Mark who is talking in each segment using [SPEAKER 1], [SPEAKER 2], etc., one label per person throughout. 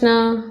[SPEAKER 1] કૃષ્ણ.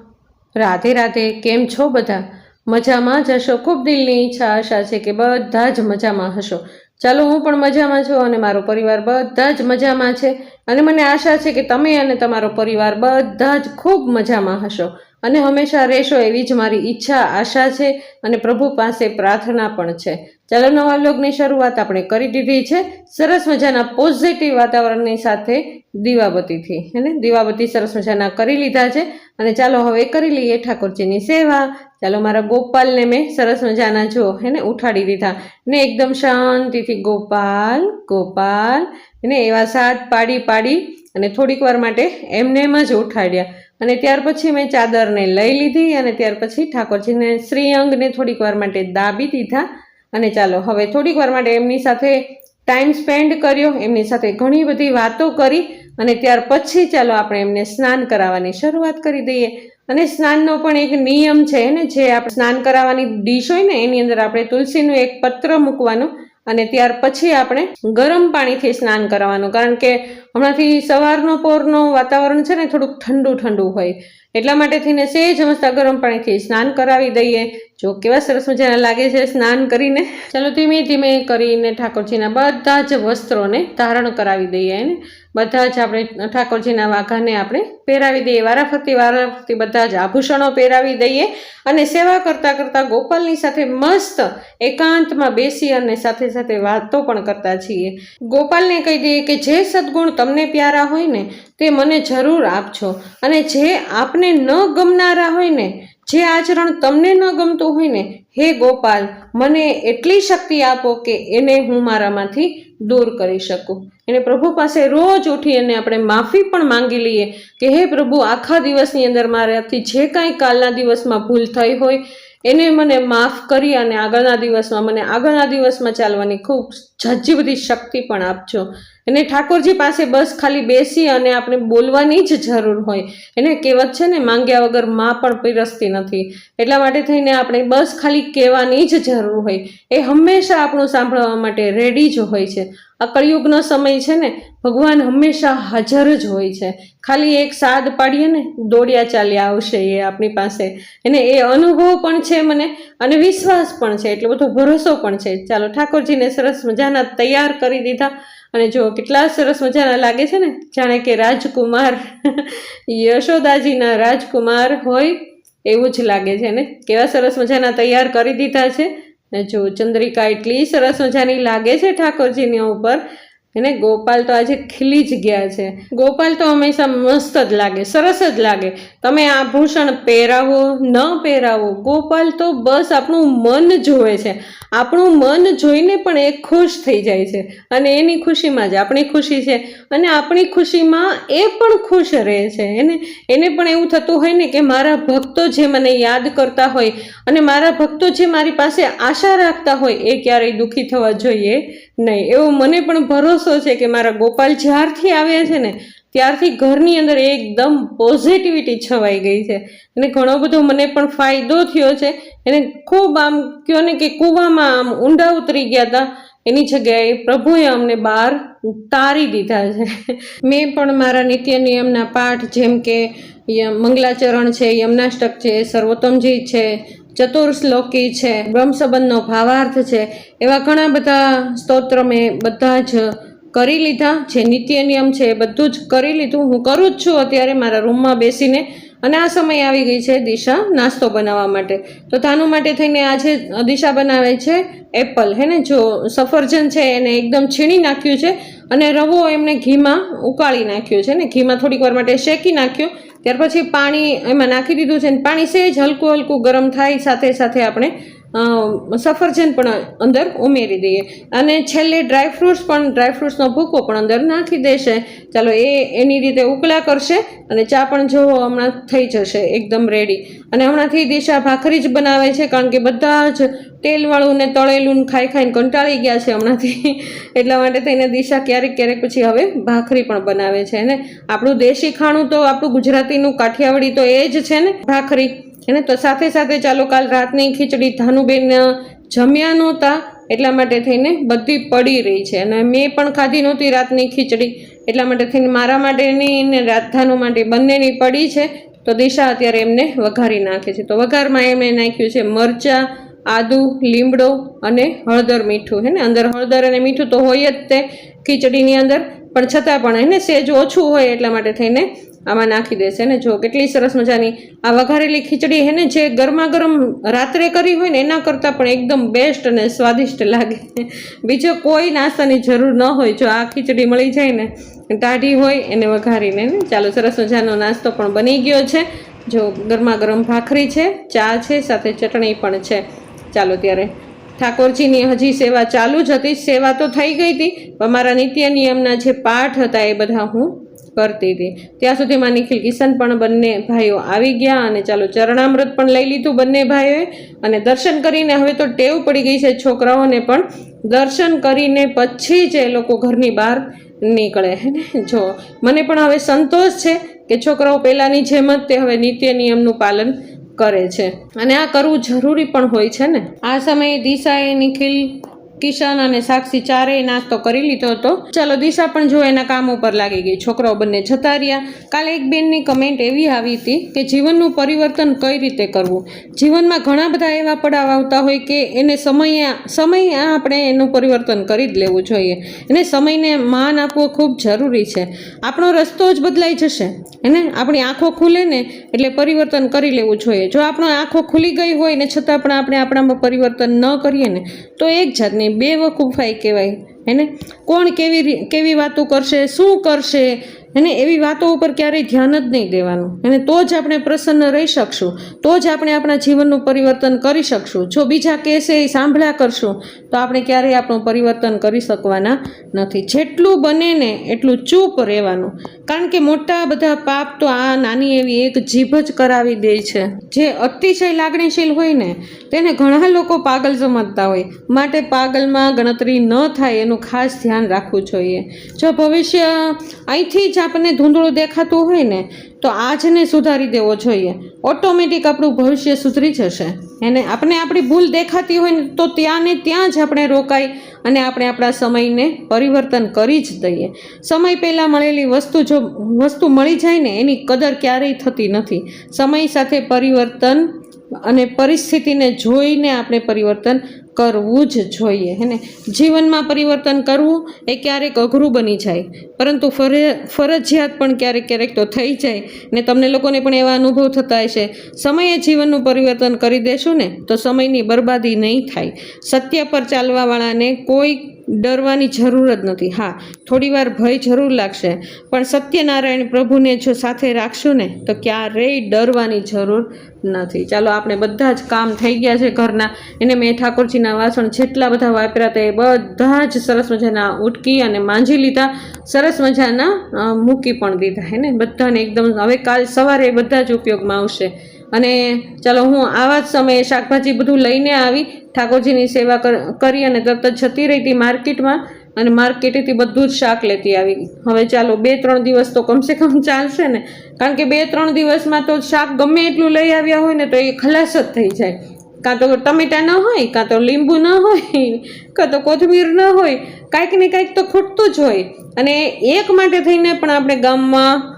[SPEAKER 1] રાધે રાધે, કેમ છો બધા? મજામાં જ હશો? ખૂબ દિલની ઈચ્છા, આશા છે કે બધા જ મજામાં હશો. ચાલો, હું પણ મજામાં છું અને મારો પરિવાર બધા જ મજામાં છે. અને મને આશા છે કે તમે અને તમારો પરિવાર બધા જ ખૂબ મજામાં હશો. અને હંમેશા રહેશો એવી જ મારી ઈચ્છા, આશા છે અને પ્રભુ પાસે પ્રાર્થના પણ છે. ચાલો, નવા લોગની શરૂઆત આપણે કરી દીધી છે. સરસ મજાના પોઝિટિવ વાતાવરણની સાથે દીવાબત્તીથી, હેને? દીવાબત્તી સરસ મજાના કરી લીધા છે. અને ચાલો હવે કરી લઈએ ઠાકોરજીની સેવા. ચાલો મારા ગોપાલને મેં સરસ મજાના, જો, હેને, ઉઠાડી દીધા. ને એકદમ શાંતિથી, ગોપાલ ગોપાલ એને એવા સાત પાડી પાડી અને થોડીક વાર માટે એમને એમ જ ઉઠાડ્યા. અને ત્યાર પછી મેં ચાદરને લઈ લીધી અને ત્યાર પછી ઠાકોરજીને શ્રીઅંગને થોડીક વાર માટે દાબી દીધા. અને ચાલો, હવે થોડીક વાર માટે એમની સાથે ટાઈમ સ્પેન્ડ કર્યો. એમની સાથે ઘણી બધી વાતો કરી. અને ત્યાર પછી ચાલો આપણે એમને સ્નાન કરાવવાની શરૂઆત કરી દઈએ. અને સ્નાનનો પણ એક નિયમ છે ને, જે આપણે સ્નાન કરાવવાની ડીશ હોય ને, એની અંદર આપણે તુલસીનું એક પત્ર મૂકવાનું અને ત્યાર પછી આપણે ગરમ પાણીથી સ્નાન કરાવવાનું કારણ કે હમણાંથી સવારનો પોરનું વાતાવરણ છે ને, થોડુંક ઠંડુ ઠંડુ હોય. એટલા માટે થઈને સેજ મસ્તા ગરમ પાણીથી સ્નાન કરાવી દઈએ. જો કેવા સરસ મજાના લાગે છે સ્નાન કરીને. ચાલો ધીમે ધીમે કરીને ઠાકોરજીના બધા જ વસ્ત્રોને ધારણ કરાવી દઈએ એને. બધા જ આપણે ઠાકોરજીના વાઘાને આપણે પહેરાવી દઈએ. વારાફરતી વારાફરતી બધા જ આભૂષણો પહેરાવી દઈએ અને સેવા કરતાં કરતાં ગોપાલની સાથે મસ્ત એકાંતમાં બેસી અને સાથે સાથે વાતો પણ કરતા છીએ. ગોપાલને કહી દઈએ કે, જે સદગુણ તમને પ્યારા હોય ને, તે મને જરૂર આપજો. અને જે આપને ન ગમનારા હોય ને જે આચરણ તમને ન ગમતું હોય ને, હે ગોપાલ, મને એટલી શક્તિ આપો કે એને હું મારામાંથી દૂર કરી શકું. એને પ્રભુ પાસે રોજ ઉઠી અને આપણે માફી પણ માંગી લઈએ કે હે પ્રભુ, આખા દિવસની અંદર મારાથી જે કાંઈ કાલના દિવસમાં ભૂલ થઈ હોય, એને મને માફ કરી અને આગળના દિવસમાં મને આગળના દિવસમાં ચાલવાની ખૂબ જજ્જી બધી શક્તિ પણ આપજો. એને ઠાકોરજી પાસે બસ ખાલી બેસી અને આપણે બોલવાની જ જરૂર હોય. એને કહેવત છે ને, માંગ્યા વગરમાં પણ પીરસતી નથી. એટલા માટે થઈને આપણે બસ ખાલી કહેવાની જ જરૂર હોય. એ હંમેશા આપણું સાંભળવા માટે રેડી જ હોય છે. આ કળિયુગનો સમય છે ને, ભગવાન હંમેશા હાજર જ હોય છે. ખાલી એક સાદ પાડીએ ને, દોડ્યા ચાલ્યા આવશે એ આપણી પાસે. એને એ અનુભવ પણ છે મને, અને વિશ્વાસ પણ છે. એટલો બધો ભરોસો પણ છે. ચાલો ઠાકોરજીને સરસ મજાના તૈયાર કરી દીધા. અને જો કેટલા સરસ મજાના લાગે છે ને, જાણે કે રાજકુમાર, યશોદાજીના રાજકુમાર હોય એવું જ લાગે છે ને? કેવા સરસ મજાના તૈયાર કરી દીધા છે. જો ચંદ્રિકા એટલી સરસ મજાની લાગે છે ઠાકોરજીની ઉપર એને ગોપાલ તો આજે ખીલી જ ગયા છે. ગોપાલ તો હંમેશા મસ્ત જ લાગે, સરસ જ લાગે. તમે આભૂષણ પહેરાવો, ન પહેરાવો, ગોપાલ તો બસ આપણું મન જોવે છે. આપણું મન જોઈને પણ એ ખુશ થઈ જાય છે. અને એની ખુશીમાં જ આપણી ખુશી છે. અને આપણી ખુશીમાં એ પણ ખુશ રહે છે. એને એને પણ એવું થતું હોય ને કે મારા ભક્તો જે મને યાદ કરતા હોય અને મારા ભક્તો જે મારી પાસે આશા રાખતા હોય એ ક્યારેય દુઃખી થવા જોઈએ નહીં, એવો મને પણ ભરોસો છે કે મારા ગોપાલ જ્યારથી આવ્યા છે ને, ત્યારથી ઘરની અંદર એકદમ પોઝિટિવિટી છવાઈ ગઈ છે. અને ઘણો બધો મને પણ ફાયદો થયો છે. એને ખૂબ આમ કહો ને કે કૂવામાં આમ ઊંડા ઉતરી ગયા હતા એની જગ્યાએ પ્રભુએ અમને બહાર તારી દીધા છે. મેં પણ મારા નિત્ય નિયમના પાઠ જેમ કે મંગલાચરણ છે, યમનાષ્ટક છે સર્વોત્તમજી છે ચતુર્શ્લોકી છે, બ્રહ્મસંબંધનો ભાવાર્થ છે, એવા ઘણા બધા સ્તોત્ર મેં બધા જ કરી લીધા. જે નિત્ય નિયમ છે એ બધું જ કરી લીધું. હું કરું જ છું અત્યારે મારા રૂમમાં બેસીને અને આ સમય આવી ગઈ છે દિશા નાસ્તો બનાવવા માટે. તો તાનું માટે થઈને આજે દિશા બનાવે છે એપલ. હે ને? જો સફરજન છે એને એકદમ છીણી નાખ્યું છે અને રવો એમને ઘીમાં ઉકાળી નાખ્યો છે ને? ઘીમાં થોડીક વાર માટે શેકી નાખ્યો. ત્યાર પછી પાણી એમાં નાખી દીધું છે અને પાણી સહેજ હલકું હલકું ગરમ થાય સાથે સાથે આપણે સફરજન પણ અંદર ઉમેરી દઈએ. અને છેલ્લે ડ્રાયફ્રૂટ્સ પણ ડ્રાયફ્રૂટ્સનો ભૂકો પણ અંદર નાખી દેશે. ચાલો, એ એની રીતે ઉકળા કરશે અને ચા પણ જો હમણાં થઈ જશે, એકદમ રેડી અને હમણાંથી દિશા ભાખરી જ બનાવે છે, કારણ કે બધા જ તેલવાળું ને તળેલું ખાઈ ખાઈને કંટાળી ગયા છે હમણાંથી. એટલા માટે થઈને દિશા ક્યારેક ક્યારેક પછી હવે ભાખરી પણ બનાવે છે. ને આપણું દેશી ખાણું તો આપણું ગુજરાતીનું કાઠિયાવાડી તો એ જ છે ને, ભાખરી. એને તો સાથે સાથે ચાલો કાલ રાતની ખીચડી ધાનુબેન જમ્યા નહોતા, એટલા માટે થઈને બધી પડી રહી છે. અને મેં પણ ખાધી નહોતી રાતની ખીચડી, એટલા માટે થઈને મારા માટેની ને રાધાનું માટે બંનેની પડી છે. તો દિશા અત્યારે એમને વઘારી નાખે છે. તો વઘારમાં એમણે નાખ્યું છે મરચાં, આદુ, લીમડો અને હળદર મીઠું, હે ને? અંદર હળદર અને મીઠું તો હોય જ તે ખીચડીની અંદર. પણ છતાં પણ એને સેજ ઓછું હોય એટલા માટે થઈને આમાં નાખી દેશે ને? જો કેટલી સરસ મજાની આ વઘારેલી ખીચડી હે ને, જે ગરમા ગરમ રાત્રે કરી હોય ને, એના કરતાં પણ એકદમ બેસ્ટ અને સ્વાદિષ્ટ લાગે. બીજો કોઈ નાસ્તાની જરૂર ન હોય. જો આ ખીચડી મળી જાય ને ટાઢી હોય એને વઘારીને ચાલો સરસ મજાનો નાસ્તો પણ બની ગયો છે. જો ગરમા ગરમ ભાખરી છે, ચા છે, સાથે ચટણી પણ છે. ચાલો ત્યારે ઠાકોરજીની હજી સેવા ચાલુ જ હતી. સેવા તો થઈ ગઈ હતી, પણ મારા નિત્ય નિયમના જે પાઠ હતા એ બધા હું કરતી હતી. ત્યાં સુધીમાં નિખિલ કિશન પણ બંને ભાઈઓ આવી ગયા અને ચાલો ચરણામૃત પણ લઈ લીધું બંને ભાઈઓએ અને દર્શન કરીને હવે તો ટેવ પડી ગઈ છે છોકરાઓને પણ. દર્શન કરીને પછી જ એ લોકો ઘરની બહાર નીકળે. હે ને? જો, મને પણ હવે સંતોષ છે કે છોકરાઓ પહેલાંની જેમ જ તે હવે નિત્ય નિયમનું પાલન કરે છે. અને આ કરવું જરૂરી પણ હોય છે ને? આ સમયે દિશાએ નિખિલ કિશન અને સાક્ષી ચારેય નાસ્તો કરી લીધો હતો. ચાલો દિશા પણ જો એના કામ ઉપર લાગી ગઈ. છોકરાઓ બંને જતા રહ્યા. કાલે એક બેનની કમેન્ટ એવી આવી હતી કે જીવનનું પરિવર્તન કઈ રીતે કરવું? જીવનમાં ઘણા બધા એવા પડાવ આવતા હોય કે એને સમયે સમયે આપણે એનું પરિવર્તન કરી જ લેવું જોઈએ. એને સમયને માન આપવું ખૂબ જરૂરી છે. આપણો રસ્તો જ બદલાઈ જશે. એને આપણી આંખો ખુલે ને એટલે પરિવર્તન કરી લેવું જોઈએ. જો આપણો આંખો ખુલી ગઈ હોય ને છતાં પણ આપણે આપણામાં પરિવર્તન ન કરીએ ને, તો એક જાતની બે વકૂફાઈ કહેવાય. એને કોણ કેવી કેવી વાતો કરશે, શું કરશે? એને એવી વાતો ઉપર ક્યારેય ધ્યાન જ નહીં દેવાનું. એને તો જ આપણે પ્રસન્ન રહી શકશું. તો જ આપણે આપણા જીવનનું પરિવર્તન કરી શકશું. જો બીજા કહેશે એ સાંભળ્યા કરશું, તો આપણે ક્યારેય આપણું પરિવર્તન કરી શકવાના નથી. જેટલું બને ને એટલું ચૂપ રહેવાનું. કારણ કે મોટા બધા પાપ તો આ નાની એવી એક જીભ જ કરાવી દે છે. જે અતિશય લાગણીશીલ હોય ને, તેને ઘણા લોકો પાગલ સમજતા હોય. માટે પાગલમાં ગણતરી ન થાય એનું ખાસ ધ્યાન રાખવું જોઈએ. જો ભવિષ્ય અહીંથી જ આપણને ધૂંધળું દેખાતું હોય ને, તો આજને સુધારી દેવો જોઈએ. ઓટોમેટિક આપણું ભવિષ્ય સુધરી જશે. એને આપણે આપણી ભૂલ દેખાતી હોય ને, તો ત્યાં ને ત્યાં જ આપણે રોકાઈ અને આપણે આપણા સમયને પરિવર્તન કરી જ દઈએ. સમય પહેલાં મળેલી વસ્તુ જો, વસ્તુ મળી જાય ને, એની કદર ક્યારેય થતી નથી. સમય સાથે પરિવર્તન અને પરિસ્થિતિને જોઈને આપણે પરિવર્તન કરવું જ જોઈએ, હે ને? જીવનમાં પરિવર્તન કરવું એ ક્યારેક અઘરું બની જાય, પરંતુ ફરે, ફરજિયાત પણ ક્યારેક ક્યારેક તો થઈ જાય, ને તમને લોકોને પણ એવા અનુભવ થતા હશે. સમયે જીવનનું પરિવર્તન કરી દેશું ને, તો સમયની બરબાદી નહીં થાય. સત્ય પર ચાલવાવાળાને કોઈ ડરવાની જરૂર જ નથી. હા, થોડીવાર ભય જરૂર લાગશે, પણ સત્યનારાયણ પ્રભુને જો સાથે રાખશું ને, તો ક્યારેય ડરવાની જરૂર નથી. ચાલો, આપણે બધા જ કામ થઈ ગયા છે ઘરના. એને મેં ઠાકોરજીના વાસણ જેટલા બધા વાપર્યા હતા એ બધા જ સરસ મજાના ઉટકી અને માંજી લીધા. સરસ મજાના મૂકી પણ દીધા, હે ને? બધાને એકદમ હવે કાલ સવારે બધા જ ઉપયોગમાં આવશે. અને ચાલો હું આવા જ સમયે શાકભાજી બધું લઈને આવી, ઠાકોરજીની સેવા કર- અને તરત જતી રહી હતી માર્કેટમાં અને માર્કેટેથી બધું જ શાક લેતી આવી. હવે ચાલો બે ત્રણ દિવસ તો કમસે કમ ચાલશે ને. કારણ કે બે ત્રણ દિવસમાં તો શાક ગમે એટલું લઈ આવ્યા હોય ને તો એ ખલાસ જ થઈ જાય. કાં તો ટમેટા ન હોય, કાં તો લીંબુ ન હોય, કાં તો કોથમીર ન હોય, કાંઈક ને કાંઈક તો ખૂટતું જ હોય. અને એક માટે થઈને પણ આપણે ગામમાં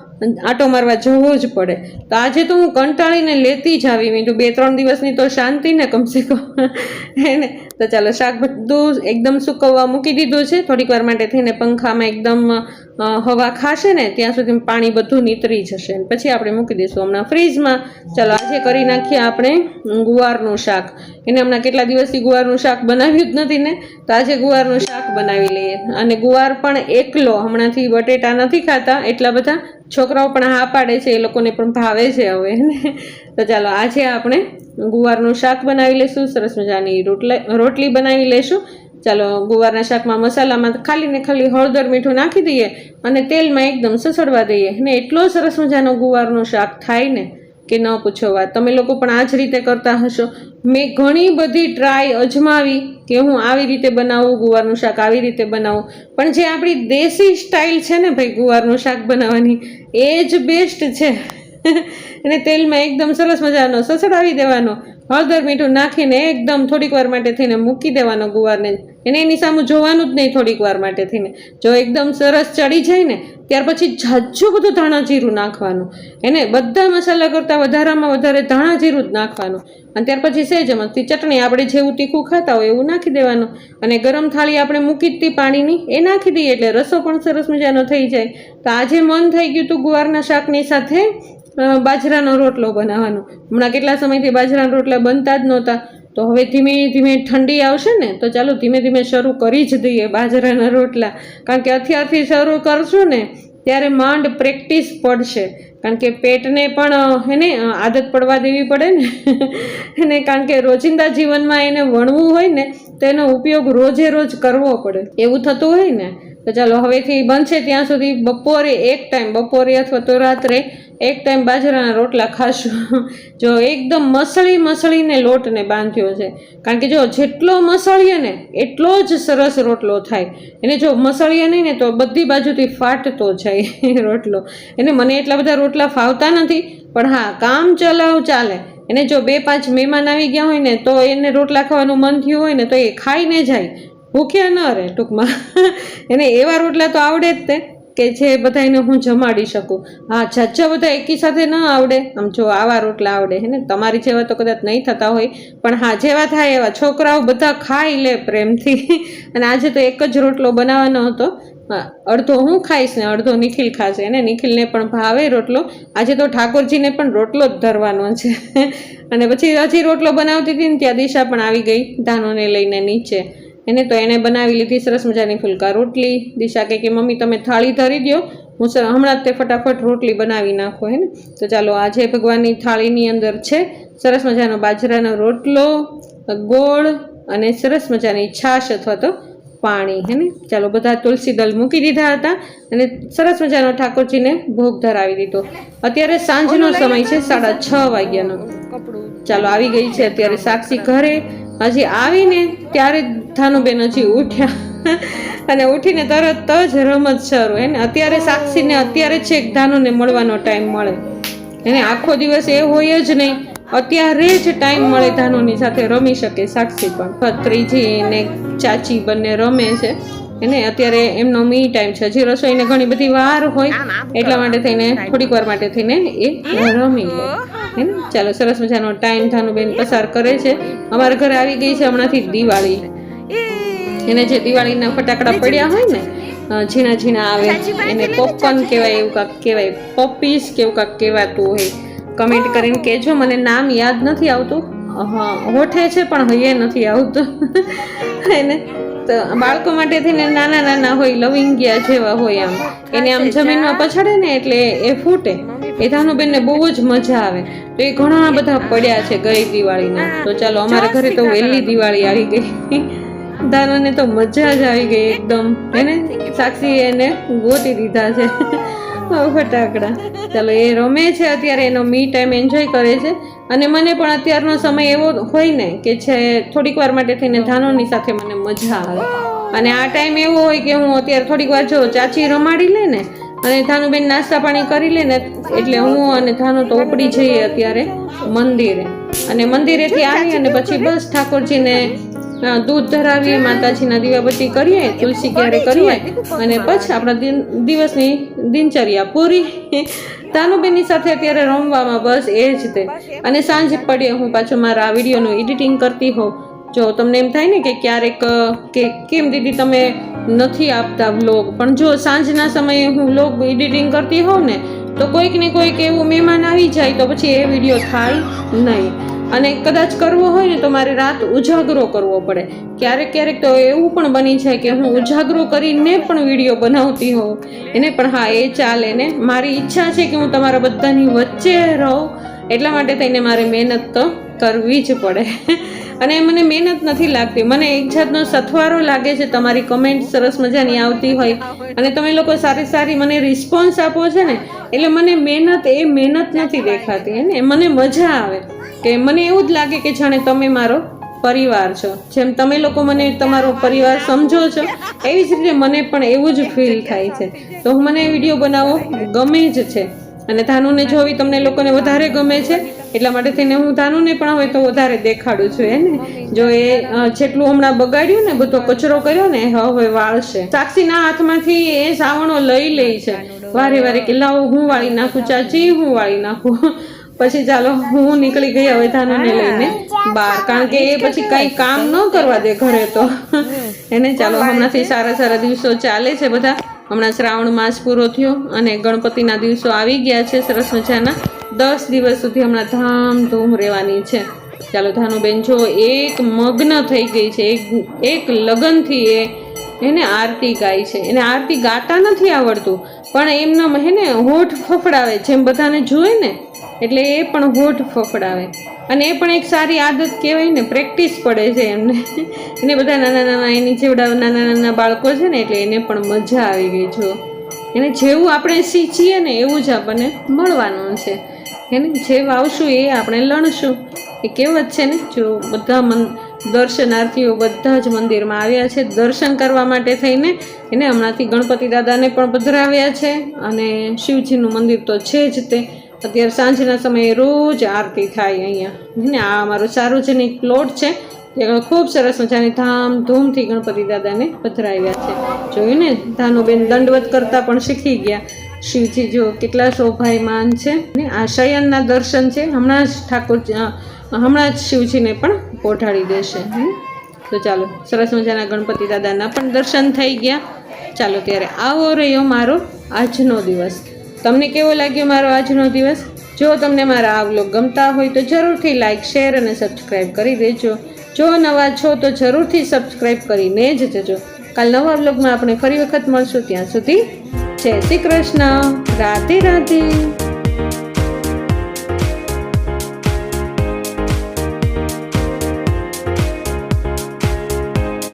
[SPEAKER 1] આટો મારવા જવો જ પડે. તો આજે તો હું કંટાળીને લેતી જ આવી. મીઠું બે ત્રણ દિવસની તો શાંતિ ને કમસે કમ. એને તો ચાલો શાક બધું એકદમ સુકવવા મૂકી દીધું છે. થોડીક વાર માટે થઈને પંખામાં એકદમ હવા ખાશે ને, ત્યાં સુધી પાણી બધું નીતરી જશે. પછી આપણે મૂકી દઈશું. હમણાં ફ્રીજમાં, ચાલો આજે કરી નાખીએ આપણે ગુવારનું શાક. એને હમણાં કેટલા દિવસથી ગુવારનું શાક બનાવ્યું જ નથી ને, તો આજે ગુવારનું શાક બનાવી લઈએ. અને ગુવાર પણ એકલો, હમણાંથી બટેટા નથી ખાતા, એટલા બધા છોકરાઓ પણ હા પાડે છે, એ લોકોને પણ ભાવે છે હવે તો ચાલો, આજે આપણે ગુવારનું શાક બનાવી લઈશું. સરસ મજાની રોટલા, રોટલી બનાવી લઈશું. ચાલો ગુવારના શાકમાં મસાલામાં ખાલી ને ખાલી હળદર મીઠું નાખી દઈએ અને તેલમાં એકદમ સસડવા દઈએ. ને એટલો સરસ મજાનો ગુવારનું શાક થાય ને કે ન પૂછો વાત. તમે લોકો પણ આ જ રીતે કરતા હશો. મેં ઘણી બધી ટ્રાય અજમાવી કે હું આવી રીતે બનાવું, ગુવારનું શાક આવી રીતે બનાવું. પણ જે આપણી દેશી સ્ટાઇલ છે ને ભાઈ ગુવારનું શાક બનાવવાની, એ જ બેસ્ટ છે. અને તેલમાં એકદમ સરસ મજાનો સસડાવી દેવાનો. હળદર મીઠું નાખીને એકદમ થોડીક વાર માટે થઈને મૂકી દેવાનો ગુવારને. એને એની સામે જોવાનું જ નહીં થોડીક વાર માટે થઈને. જો એકદમ સરસ ચડી જાય ને, ત્યાર પછી જાજુ બધું ધાણા જીરું નાખવાનું. એને બધા મસાલા કરતાં વધારામાં વધારે ધાણા જીરું જ નાખવાનું. અને ત્યાર પછી સેજ મસ્તી ચટણી આપણે જેવું તીખું ખાતા હોય એવું નાખી દેવાનું. અને ગરમ થાળી આપણે મૂકી દીધી પાણીની, એ નાખી દઈએ એટલે રસો પણ સરસ મજાનો થઈ જાય. તો આજે મન થઈ ગયું હતું ગુવારના શાકની સાથે. બાજરાનો રોટલો બનાવવાનો. હમણાં કેટલા સમયથી બાજરાના રોટલા બનતા જ નહોતા. તો હવે ધીમે ધીમે ઠંડી આવશે ને, તો ચાલો ધીમે ધીમે શરૂ કરી જ દઈએ બાજરાના રોટલા. કારણ કે અત્યારથી શરૂ કરશું ને, ત્યારે માંડ પ્રેક્ટિસ પડશે. કારણ કે પેટને પણ એને આદત પડવા દેવી પડે ને. એને કારણ કે રોજિંદા જીવનમાં એને વણવું હોય ને, તો એનો ઉપયોગ રોજે રોજ કરવો પડે. એવું થતું હોય ને તો ચાલો હવેથી બનશે ત્યાં સુધી બપોરે એક ટાઈમ બપોરે અથવા તો રાત્રે એક ટાઈમ બાજરાના રોટલા ખાશું. જો એકદમ મસળી મસળીને લોટને બાંધ્યો છે. કારણ કે જો જેટલો મસળીએ ને, એટલો જ સરસ રોટલો થાય. એને જો મસળીએ નહીં ને, તો બધી બાજુથી ફાટતો જાય રોટલો. એને મને એટલા બધા રોટલા ફાવતા નથી, પણ હા, કામ ચલાવ ચાલે. એને જો બે પાંચ મહેમાન આવી ગયા હોય ને, તો એને રોટલા ખાવાનું મન થયું હોય ને, તો એ ખાઈને જાય. ભૂખ્યા ન રહે ટૂંકમાં. એને એવા રોટલા તો આવડે જ તે, કે જે બધાને હું જમાડી શકું. હા જજ્જા બધા એકી સાથે ન આવડે. આમ જો આવા રોટલા આવડે, હે ને? તમારી જેવા તો કદાચ નહીં થતા હોય, પણ હા, જેવા થાય એવા. છોકરાઓ બધા ખાઈ લે પ્રેમથી. અને આજે તો એક જ રોટલો બનાવવાનો હતો. અડધો હું ખાઈશ ને અડધો નિખિલ ખાશે. અને નિખિલને પણ ભાવે રોટલો. આજે તો ઠાકોરજીને પણ રોટલો જ ધરવાનો છે. અને પછી હજી રોટલો બનાવતી હતી ને, ત્યાં દિશા પણ આવી ગઈ ધાનોને લઈને નીચે. એને તો એણે બનાવી લીધી સરસ મજાની ફુલકા. રોટલી દિશા કહે કે મમ્મી તમે થાળી ધરી દો હું હમણાં જ તે ફટાફટ રોટલી બનાવી નાખો હે ને? તો ચાલો આજે ભગવાનની થાળીની અંદર છે સરસ મજાનો બાજરાનો રોટલો ગોળ અને સરસ મજાની છાશ અથવા તો પાણી હે ને? ચાલો બધા તુલસી દલ મૂકી દીધા હતા અને સરસ મજાનો ઠાકોરજીને ભોગ ધરાવી દીધો. અત્યારે સાંજનો સમય છે સાડા છ વાગ્યાનો. ચાલો આવી ગઈ છે અત્યારે સાક્ષી ઘરે. હજી આવીને ત્યારે જ ધાનુબેન હજી ઉઠ્યા. અને ઉઠીને તરત જ રમત શરૂ. એને અત્યારે સાક્ષીને અત્યારે જ છેક ધાનુને મળવાનો ટાઈમ મળે. એને આખો દિવસ એ હોય જ નહીં. અત્યારે જ ટાઈમ મળે ધાનુની સાથે રમી શકે સાક્ષી પણ. ભત્રીજી ને ચાચી બંને રમે છે. એને અત્યારે એમનો મી ટાઈમ છે. હજી રસોઈને ઘણી બધી વાર હોય. એટલા માટે થઈને થોડીક વાર માટે થઈને એ રમી લે. હે? ને ચાલો, સરસ મજાનો ટાઈમ ધાનુબેન પસાર કરે છે. અમારા ઘરે આવી ગઈ છે હમણાંથી દિવાળી. એને જે દિવાળીના ફટાકડા પડ્યા હોય ને ઝીણા ઝીણા આવે, એને પોપકોર્ન કહેવાય, એવું કાંક કહેવાય પોપીસ કે એવું કાંક કહેવાતું હોય. કમેન્ટ કરીને કહેજો, મને નામ યાદ નથી આવતું. હા હોઠે છે પણ હૈયે નથી આવતું. એને તો બાળકો માટે થઈને નાના નાના હોય, લવિંગિયા જેવા હોય આમ. એને આમ જમીનમાં પછાડે ને એટલે એ ફૂટે. એ ધાનુબેનને બહુ જ મજા આવે. તો એ ઘણા બધા પડ્યા છે ગઈ દિવાળીના. તો ચાલો અમારા ઘરે તો વહેલી દિવાળી આવી ગઈ. દાનોને તો મજા જ આવી ગઈ એકદમ. એને સાક્ષી એને ગોતી દીધા છે. ફટાકડા. ચાલો એ રમે છે અત્યારે એનો મી ટાઈમ એન્જોય કરે છે. અને મને પણ અત્યારનો સમય એવો હોય ને કે છે થોડીક વાર માટે થઈને ધાનોની સાથે મને મજા આવે. અને આ ટાઈમ એવો હોય કે હું અત્યારે થોડીક વાર જો ચાચી રમાડી લે ને અને થાનુબેન નાસ્તા પાણી કરી લે ને એટલે હું અને થાનુ તો ઉપડી જઈએ અત્યારે મંદિરે. અને મંદિરેથી આવી અને પછી બસ ઠાકોરજીને દૂધ ધરાવીએ માતાજીના દીવાબત્તી કરીએ તુલસી ક્યારે કરીએ અને પછી આપણા દિવસની દિનચર્યા પૂરી. તાનુબેનની સાથે અત્યારે રમવામાં બસ એ જ તે. અને સાંજ પડે હું પાછું મારા વિડીયોનું એડિટિંગ કરતી હોઉં. જો તમને એમ થાય ને કે ક્યારેક કે કેમ દીદી તમે નથી આપતા વ્લોગ પણ જો સાંજના સમયે હું વ્લોગ એડિટિંગ કરતી હોઉં ને, તો કોઈક ને કોઈક એવું મહેમાન આવી જાય તો પછી એ વીડિયો થાય નહીં. અને કદાચ કરવો હોય ને તો મારે રાત ઉજાગરો કરવો પડે. ક્યારેક ક્યારેક તો એવું પણ બની જાય કે હું ઉજાગરો કરીને પણ વીડિયો બનાવતી હોઉં. એને પણ હા, એ ચાલે ને. મારી ઈચ્છા છે કે હું તમારા બધાની વચ્ચે રહું. એટલા માટે થઈને મારે મહેનત તો કરવી જ પડે. અને મને મહેનત નથી લાગતી. મને એક જાતનો સથવારો લાગે છે. તમારી કમેન્ટ સરસ મજાની આવતી હોય. અને તમે લોકો સારી સારી મને રિસ્પોન્સ આપો છે ને, એટલે મને મહેનત એ મહેનત નથી દેખાતી. ને? મને મજા આવે. કે મને એવું જ લાગે કે જાણે તમે મારો પરિવાર છો. જેમ તમે લોકો મને તમારો પરિવાર સમજો છો, એવી જ રીતે મને પણ એવું જ ફીલ થાય છે. તો મને વીડિયો બનાવવો ગમે જ છે. અને ધાનુને જોવી તમને લોકોને વધારે ગમે છે એટલા માટે થઈને હું ધાનુને પણ હવે તો વધારે દેખાડું છું એને જો એ જેટલું હમણાં બગાડ્યું ને બધો કચરો કર્યો ને હવે વાળશે. સાક્ષીના હાથમાંથી એ સાવણો લઈ લે છે. વારે વારે કે લાવો હું વાળી નાખું ચાચી હું વાળી નાખું. પછી ચાલો હું નીકળી ગઈ હવે ધાનુને લઈને બહાર. કારણ કે એ પછી કઈ કામ ન કરવા દે ઘરે તો. એને ચાલો હમણાંથી સારા સારા દિવસો ચાલે છે બધા. હમણાં શ્રાવણ માસ પૂરો થયો અને ગણપતિના દિવસો આવી ગયા છે સરસ મજાના. દસ દિવસ સુધી હમણાં ધામધૂમ રહેવાની છે. ચાલો ધાનુબેન જો એક મગ્ન થઈ ગઈ છે, એક એક લગનથી એ એને આરતી ગાય છે. એને આરતી ગાતા નથી આવડતું, પણ એમના હે ને હોઠ ફફડાવે જેમ બધાને જુએ ને એટલે એ પણ હોઠ ફફડાવે. અને એ પણ એક સારી આદત કહેવાય ને, પ્રેક્ટિસ પડે છે એમને. એને બધા નાના નાના, એની જેવડા નાના નાના બાળકો છે ને, એટલે એને પણ મજા આવી ગઈ, જો. એને જેવું આપણે શીખીએ ને, એવું જ આપણને મળવાનું છે. એને જે વાવશું એ આપણે લણશું. એ કહેવત છે ને, જો બધા મન, દર્શનાર્થીઓ બધા જ મંદિરમાં આવ્યા છે, દર્શન કરવા માટે થઈને, એને હમણાંથી ગણપતિ દાદાને પણ પધરાવ્યા છે. અને શિવજીનું મંદિર તો છે જ તે. અત્યારે સાંજના સમયે રોજ આરતી થાય અહીંયા. ને, આ અમારો સાર્વજનિક પ્લોટ છે, ત્યાં ખૂબ સરસ મજાની ધામધૂમથી ગણપતિ દાદાને પધરાવ્યા છે. જોયું ને, ધાનુબેન દંડવત કરતા પણ શીખી ગયા. શિવજી જો કેટલા શોભાયમાન છે. ને, આ શયનના દર્શન છે, હમણાં જ ઠાકોર હમણાં જ શિવજીને પણ પોઢાડી દેશે. તો ચાલો, સરસ મજાના ગણપતિ દાદાના પણ દર્શન થઈ ગયા. ચાલો, ત્યારે આવો રહ્યો મારો આજનો દિવસ. તમને કેવો લાગ્યો મારો આજનો દિવસ? જો તમને મારા આ વ્લોગ ગમતા હોય તો જરૂરથી લાઇક શેર અને સબસ્ક્રાઈબ કરી દેજો. જો નવા છો તો જરૂરથી સબસ્ક્રાઈબ કરીને જ જજો. કાલ નવા વ્લોગમાં આપણે ફરી વખત મળશું. ત્યાં સુધી જય શ્રી કૃષ્ણ. રાધે રાધે.